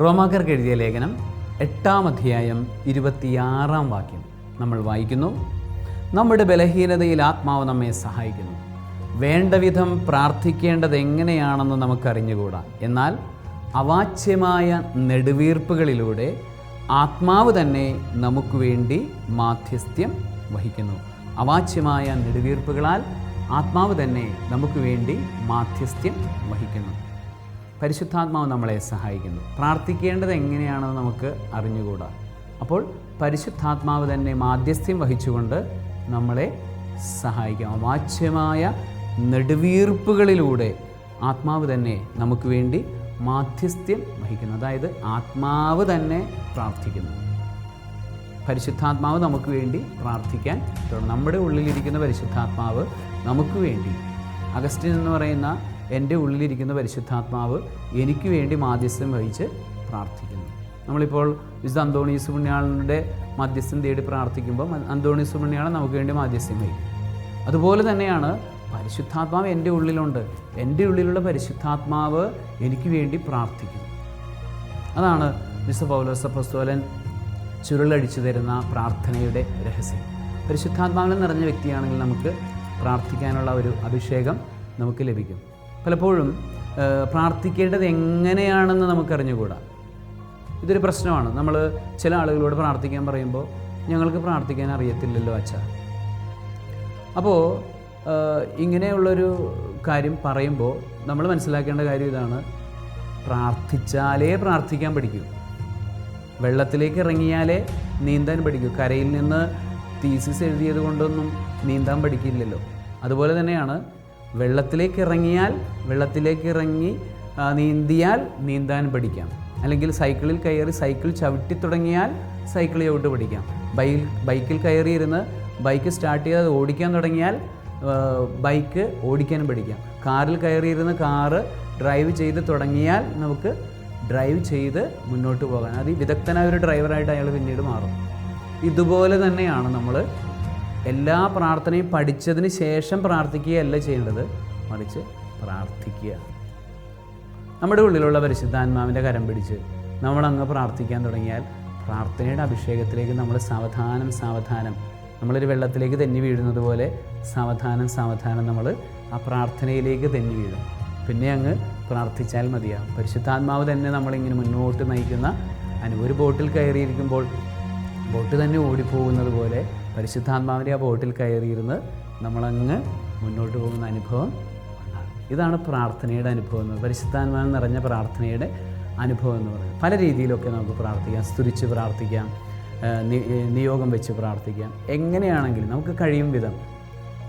റോമാക്കർക്ക് എഴുതിയ ലേഖനം എട്ടാം അധ്യായം ഇരുപത്തിയാറാം വാക്യം. നമ്മൾ വായിക്കുന്നു. നമ്മുടെ ബലഹീനതയിൽ ആത്മാവ് നമ്മെ സഹായിക്കുന്നു. വേണ്ട വിധം പ്രാർത്ഥിക്കേണ്ടത് എങ്ങനെയാണെന്ന് നമുക്കറിഞ്ഞുകൂടാ. എന്നാൽ അവാച്യമായ നെടുവീർപ്പുകളിലൂടെ ആത്മാവ് തന്നെ നമുക്ക് വേണ്ടി മാധ്യസ്ഥ്യം വഹിക്കുന്നു. അവാച്യമായ നെടുവീർപ്പുകളാൽ ആത്മാവ് തന്നെ നമുക്ക് വേണ്ടി മാധ്യസ്ഥ്യം വഹിക്കുന്നു. പരിശുദ്ധാത്മാവ് നമ്മളെ സഹായിക്കുന്നു. പ്രാർത്ഥിക്കേണ്ടത് എങ്ങനെയാണെന്ന് നമുക്ക് അറിഞ്ഞുകൂടാ. അപ്പോൾ പരിശുദ്ധാത്മാവ് തന്നെ മാധ്യസ്ഥ്യം വഹിച്ചുകൊണ്ട് നമ്മളെ സഹായിക്കാം. അവാച്യമായ നെടുവീർപ്പുകളിലൂടെ ആത്മാവ് തന്നെ നമുക്ക് വേണ്ടി മാധ്യസ്ഥ്യം വഹിക്കുന്നു. അതായത് ആത്മാവ് തന്നെ പ്രാർത്ഥിക്കുന്നു. പരിശുദ്ധാത്മാവ് നമുക്ക് വേണ്ടി പ്രാർത്ഥിക്കാൻ നമ്മുടെ ഉള്ളിലിരിക്കുന്ന പരിശുദ്ധാത്മാവ് നമുക്ക് വേണ്ടി. അഗസ്റ്റിൻ എന്ന് പറയുന്ന എന്റെ ഉള്ളിലിരിക്കുന്ന പരിശുദ്ധാത്മാവ് എനിക്ക് വേണ്ടി മാധ്യസ്ഥം വഹിച്ച് പ്രാർത്ഥിക്കുന്നു. നമ്മളിപ്പോൾ വിശുദ്ധ അന്തോണീസ് പുണ്യാളന്റെ മധ്യസ്ഥം തേടി പ്രാർത്ഥിക്കുമ്പോൾ അന്തോണീസ് പുണ്യാളൻ നമുക്ക് വേണ്ടി മാധ്യസ്ഥം വഹിക്കും. അതുപോലെ തന്നെയാണ് പരിശുദ്ധാത്മാവ് എന്റെ ഉള്ളിലുണ്ട്. എന്റെ ഉള്ളിലുള്ള പരിശുദ്ധാത്മാവ് എനിക്ക് വേണ്ടി പ്രാർത്ഥിക്കുന്നു. അതാണ് വിശ്വ പൗലോസ പ്രസ്തോലൻ ചുരുളടിച്ചു തരുന്ന പ്രാർത്ഥനയുടെ രഹസ്യം. പരിശുദ്ധാത്മാവിൽ നിറഞ്ഞ വ്യക്തിയാണെങ്കിൽ നമുക്ക് പ്രാർത്ഥിക്കാനുള്ള ഒരു അഭിഷേകം നമുക്ക് ലഭിക്കും. പലപ്പോഴും പ്രാർത്ഥിക്കേണ്ടത് എങ്ങനെയാണെന്ന് നമുക്കറിഞ്ഞുകൂടാ. ഇതൊരു പ്രശ്നമാണ്. നമ്മൾ ചില ആളുകളോട് പ്രാർത്ഥിക്കാൻ പറയുമ്പോൾ ഞങ്ങൾക്ക് പ്രാർത്ഥിക്കാൻ അറിയത്തില്ലല്ലോ അച്ഛ. അപ്പോൾ ഇങ്ങനെയുള്ളൊരു കാര്യം പറയുമ്പോൾ നമ്മൾ മനസ്സിലാക്കേണ്ട കാര്യം ഇതാണ്. പ്രാർത്ഥിച്ചാലേ പ്രാർത്ഥിക്കാൻ പഠിക്കൂ. വെള്ളത്തിലേക്ക് ഇറങ്ങിയാലേ നീന്താൻ പഠിക്കൂ. കരയിൽ നിന്ന് തീസിസ് എഴുതിയത് കൊണ്ടൊന്നും നീന്താൻ പഠിക്കില്ലല്ലോ. അതുപോലെ തന്നെയാണ് വെള്ളത്തിലേക്ക് ഇറങ്ങിയാൽ വെള്ളത്തിലേക്ക് ഇറങ്ങി നീന്തിയാൽ നീന്താൻ പഠിക്കാം. അല്ലെങ്കിൽ സൈക്കിളിൽ കയറി സൈക്കിൾ ചവിട്ടി തുടങ്ങിയാൽ സൈക്കിൾ ചവിട്ട് പഠിക്കാം. ബൈ ബൈക്കിൽ കയറിയിരുന്ന് ബൈക്ക് സ്റ്റാർട്ട് ചെയ്ത് ഓടിക്കാൻ തുടങ്ങിയാൽ ബൈക്ക് ഓടിക്കാനും പഠിക്കാം. കാറിൽ കയറിയിരുന്ന് കാറ് ഡ്രൈവ് ചെയ്ത് തുടങ്ങിയാൽ നമുക്ക് ഡ്രൈവ് ചെയ്ത് മുന്നോട്ട് പോകാൻ. അത് വിദഗ്ധനായ ഒരു ഡ്രൈവറായിട്ട് അയാൾ പിന്നീട് മാറും. ഇതുപോലെ തന്നെയാണ് നമ്മൾ എല്ലാ പ്രാർത്ഥനയും പഠിച്ചതിന് ശേഷം പ്രാർത്ഥിക്കുകയല്ല ചെയ്യേണ്ടത്. മറിച്ച് പ്രാർത്ഥിക്കുക. നമ്മുടെ ഉള്ളിലുള്ള പരിശുദ്ധാത്മാവിന്റെ കരം പിടിച്ച് നമ്മളങ്ങ് പ്രാർത്ഥിക്കാൻ തുടങ്ങിയാൽ പ്രാർത്ഥനയുടെ അഭിഷേകത്തിലേക്ക് നമ്മൾ സാവധാനം സാവധാനം. നമ്മളൊരു വെള്ളത്തിലേക്ക് തെന്നി വീഴുന്നത് പോലെ സാവധാനം സാവധാനം നമ്മൾ ആ പ്രാർത്ഥനയിലേക്ക് തെന്നി വീഴും. പിന്നെ അങ്ങ് പ്രാർത്ഥിച്ചാൽ മതിയാവും പരിശുദ്ധാത്മാവ് തന്നെ നമ്മളിങ്ങനെ മുന്നോട്ട് നയിക്കുന്ന അനു ഒരു ബോട്ടിൽ കയറിയിരിക്കുമ്പോൾ ബോട്ട് തന്നെ ഓടിപ്പോകുന്നത് പോലെ പരിശുദ്ധാത്മാവിന്റെ ആ ബോട്ടിൽ കയറിയിരുന്ന് നമ്മളങ്ങ് മുന്നോട്ട് പോകുന്ന അനുഭവം ഇതാണ് പ്രാർത്ഥനയുടെ അനുഭവം എന്ന് പരിശുദ്ധാത്മാവിൽ നിറഞ്ഞ പ്രാർത്ഥനയുടെ അനുഭവം എന്ന് പറയുന്നത്. പല രീതിയിലൊക്കെ നമുക്ക് പ്രാർത്ഥിക്കാം. സ്തുരിച്ച് പ്രാർത്ഥിക്കാം. നിയോഗം വെച്ച് പ്രാർത്ഥിക്കാം. എങ്ങനെയാണെങ്കിലും നമുക്ക് കഴിയും വിധം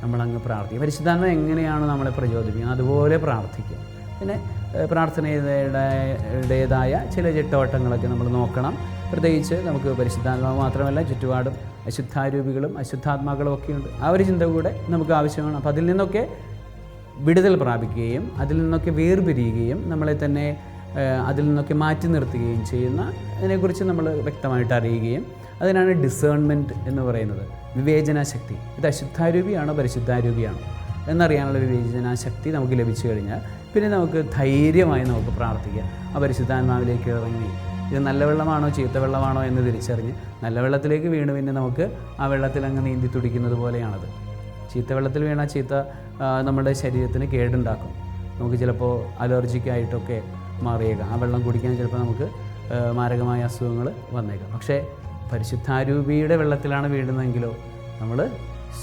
നമ്മളങ്ങ് പ്രാർത്ഥിക്കും. പരിശുദ്ധാത്മ എങ്ങനെയാണ് നമ്മളെ പ്രചോദിപ്പിക്കുന്നത്? അതുപോലെ പ്രാർത്ഥിക്കുക പിന്നെ പ്രാർത്ഥനയുടേതായ ചില ചിട്ടവട്ടങ്ങളൊക്കെ നമ്മൾ നോക്കണം. പ്രത്യേകിച്ച് നമുക്ക് പരിശുദ്ധാത്മാവ് മാത്രമല്ല ചുറ്റുപാടും അശുദ്ധാരൂപികളും അശുദ്ധാത്മാക്കളും ഒക്കെയുണ്ട്. ആ ഒരു ചിന്ത കൂടെ നമുക്ക് ആവശ്യമാണ്. അപ്പോൾ അതിൽ നിന്നൊക്കെ വിടുതൽ പ്രാപിക്കുകയും അതിൽ നിന്നൊക്കെ വേർപിരിയുകയും നമ്മളെ തന്നെ അതിൽ നിന്നൊക്കെ മാറ്റി നിർത്തുകയും ചെയ്യുന്ന അതിനെക്കുറിച്ച് നമ്മൾ വ്യക്തമായിട്ട് അറിയുകയും അതിനാണ് ഡിസേൺമെന്റ് എന്ന് പറയുന്നത്. വിവേചനാശക്തി. ഇത് അശുദ്ധാരൂപിയാണോ പരിശുദ്ധാരൂപിയാണോ എന്നറിയാനുള്ള വിവേചനാശക്തി നമുക്ക് ലഭിച്ചു കഴിഞ്ഞാൽ പിന്നെ നമുക്ക് ധൈര്യമായി നമുക്ക് പ്രാർത്ഥിക്കാം. ആ പരിശുദ്ധാത്മാവിലേക്ക് ഇറങ്ങി ഇത് നല്ല വെള്ളമാണോ ചീത്ത വെള്ളമാണോ എന്ന് തിരിച്ചറിഞ്ഞ് നല്ല വെള്ളത്തിലേക്ക് വീണ് പിന്നെ നമുക്ക് ആ വെള്ളത്തിൽ അങ്ങ് നീന്തി തുടിക്കുന്നത് പോലെയാണത്. ചീത്ത വെള്ളത്തിൽ വീണ ചീത്ത നമ്മുടെ ശരീരത്തിന് കേടുണ്ടാക്കും. നമുക്ക് ചിലപ്പോൾ അലർജിക്കായിട്ടൊക്കെ മാറിയേക്കാം. ആ വെള്ളം കുടിക്കാൻ ചിലപ്പോൾ നമുക്ക് മാരകമായ അസുഖങ്ങൾ വന്നേക്കാം. പക്ഷേ പരിശുദ്ധാരൂപിയുടെ വെള്ളത്തിലാണ് വീഴുന്നതെങ്കിലോ നമ്മൾ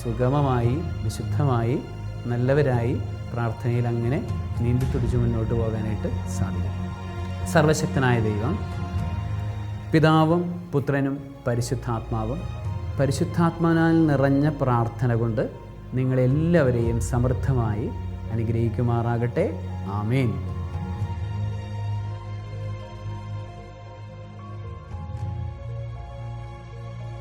സുഗമമായി വിശുദ്ധമായി നല്ലവരായി പ്രാർത്ഥനയിൽ അങ്ങനെ നീന്തി തുടിച്ച് മുന്നോട്ട് പോകാനായിട്ട് സാധിക്കും. സർവശക്തനായ ദൈവം പിതാവും പുത്രനും പരിശുദ്ധാത്മാവും പരിശുദ്ധാത്മാനാൽ നിറഞ്ഞ പ്രാർത്ഥന കൊണ്ട് നിങ്ങളെല്ലാവരെയും സമൃദ്ധമായി അനുഗ്രഹിക്കുമാറാകട്ടെ. ആമേൻ.